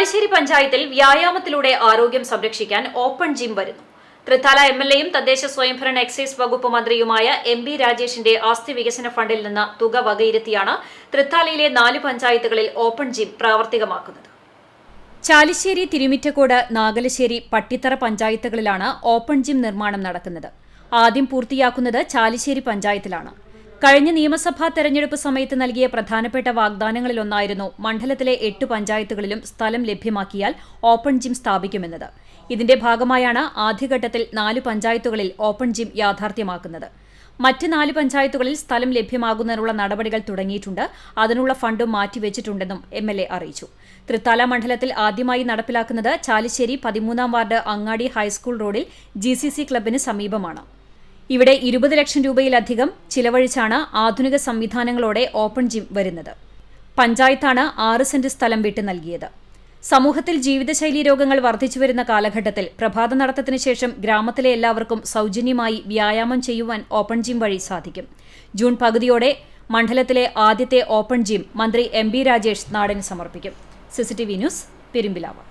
ചാലിശ്ശേരി പഞ്ചായത്തിൽ വ്യായാമത്തിലൂടെ ആരോഗ്യം സംരക്ഷിക്കാൻ ഓപ്പൺ ജിം വരുന്നു. തൃത്താല എം എൽ എയും തദ്ദേശ സ്വയംഭരണ എക്സൈസ് വകുപ്പ് മന്ത്രിയുമായ എം ബി രാജേഷിന്റെ ആസ്തി വികസന ഫണ്ടിൽ നിന്ന് തുക വകയിരുത്തിയാണ് തൃത്താലയിലെ നാല് പഞ്ചായത്തുകളിൽ ഓപ്പൺ ജിം പ്രാവർത്തികമാക്കുന്നത്. ചാലിശ്ശേരി തിരുമിറ്റക്കോട് നാഗലശ്ശേരി പട്ടിത്തറ പഞ്ചായത്തുകളിലാണ് ഓപ്പൺ ജിം നിർമ്മാണം നടക്കുന്നത്. ആദ്യം പൂർത്തിയാക്കുന്നത് ചാലിശ്ശേരി പഞ്ചായത്തിലാണ്. കഴിഞ്ഞ നിയമസഭാ തെരഞ്ഞെടുപ്പ് സമയത്ത് നൽകിയ പ്രധാനപ്പെട്ട വാഗ്ദാനങ്ങളിലൊന്നായിരുന്നു മണ്ഡലത്തിലെ എട്ട് പഞ്ചായത്തുകളിലും സ്ഥലം ലഭ്യമാക്കിയാൽ ഓപ്പൺ ജിം സ്ഥാപിക്കുമെന്നത്. ഇതിന്റെ ഭാഗമായാണ് ആദ്യഘട്ടത്തിൽ നാല് പഞ്ചായത്തുകളിൽ ഓപ്പൺ ജിം യാഥാർത്ഥ്യമാക്കുന്നത്. മറ്റ് നാല് പഞ്ചായത്തുകളിൽ സ്ഥലം ലഭ്യമാകുന്നതിനുള്ള നടപടികൾ തുടങ്ങിയിട്ടുണ്ട്. അതിനുള്ള ഫണ്ടും മാറ്റിവെച്ചിട്ടുണ്ടെന്നും എം എൽ എ അറിയിച്ചു. തൃത്താല മണ്ഡലത്തിൽ ആദ്യമായി നടപ്പിലാക്കുന്നത് ചാലിശ്ശേരി പതിമൂന്നാം വാർഡ് അങ്ങാടി ഹൈസ്കൂൾ റോഡിൽ ജി ക്ലബിന് സമീപമാണ്. ഇവിടെ ഇരുപത് ലക്ഷം രൂപയിലധികം ചിലവഴിച്ചാണ് ആധുനിക സംവിധാനങ്ങളോടെ ഓപ്പൺ ജിം വരുന്നത്. പഞ്ചായത്താണ് ആറ് സെന്റ് സ്ഥലം വിട്ടു നൽകിയത്. സമൂഹത്തിൽ ജീവിതശൈലി രോഗങ്ങൾ വർദ്ധിച്ചുവരുന്ന കാലഘട്ടത്തിൽ പ്രഭാത നടത്തത്തിന് ശേഷം ഗ്രാമത്തിലെ എല്ലാവർക്കും സൗജന്യമായി വ്യായാമം ചെയ്യുവാൻ ഓപ്പൺ ജിം വഴി സാധിക്കും. ജൂൺ പകുതിയോടെ മണ്ഡലത്തിലെ ആദ്യത്തെ ഓപ്പൺ ജിം മന്ത്രി എം ബി രാജേഷ് നാടിന് സമർപ്പിക്കും. CCTV news Perumbilavu.